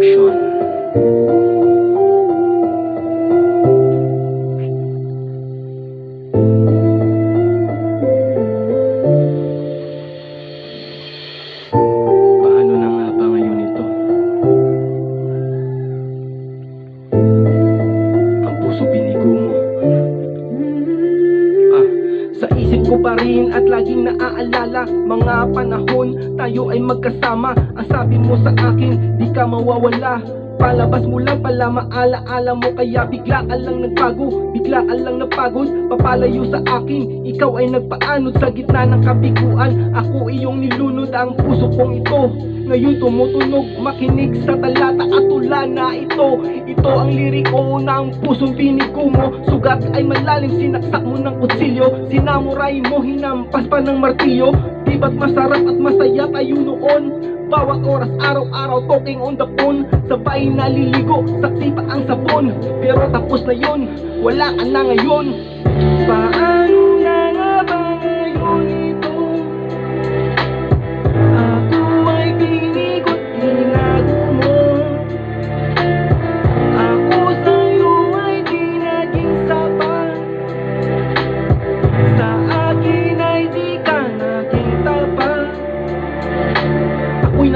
说 pa rin at laging naaalala. Mga panahon tayo ay magkasama. Ang sabi mo sa akin di ka mawawala. Palabas mo lang pala maalaala mo. Kaya biglaan lang nagbago, biglaan lang napagod. Papalayo sa akin, ikaw ay nagpaanod Sa gitna ng kabiguan, ako iyong nilunod Ang puso kong ito, ngayon tumutunog Makinig sa talata at ulan na ito ang liriko ng pusong binigo mo. Sugat ay malalim Sinaksak mo ng kutsilyo. Sinamuray mo Hinampas pa ng martilyo. Di ba't masarap at masaya tayo noon. Bawat oras, araw-araw, talking on the phone. Sabay naliligo, saksi pa ang sabon. Pero tapos na yun, wala ka na ngayon. Paano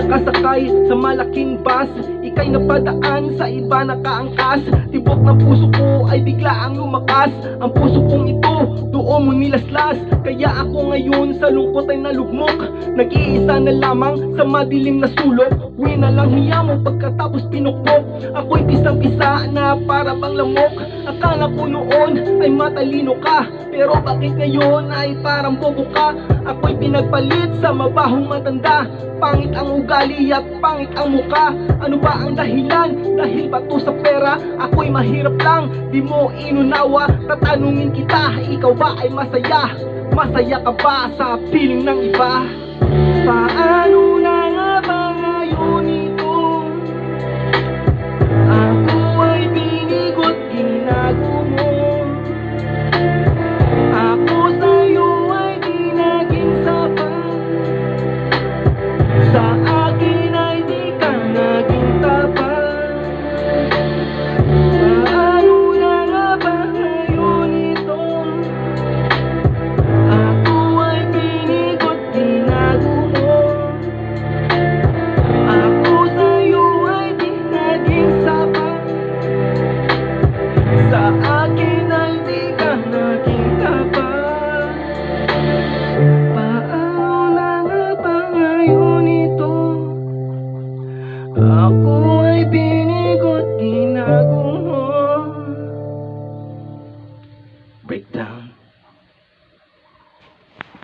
nakasakay sa malaking bus. Ika'y napadaan sa iba nakaangkas Tibok ng puso ko ay bigla ang lumakas. Ang puso kong ito doon mo nilaslas Kaya ako ngayon sa lungkot ay nalugmok. Nag-iisa na lamang sa madilim na sulok. Uwi na lang hiya mo pagkatapos pinukpok. Ako'y pisang-pisa na para bang lamok. Akala ko noon ay matalino ka. Pero bakit ngayon ay parang bobo ka? Ako'y pinagpalit sa mabahong matanda. Pangit ang ugali at pangit ang muka. Ano ba ang dahilan? Dahil ba to sa pera? Ako'y mahirap lang, di mo inunawa. Tatanungin kita, ikaw ba ay masaya? Masaya ka ba sa piling ng iba?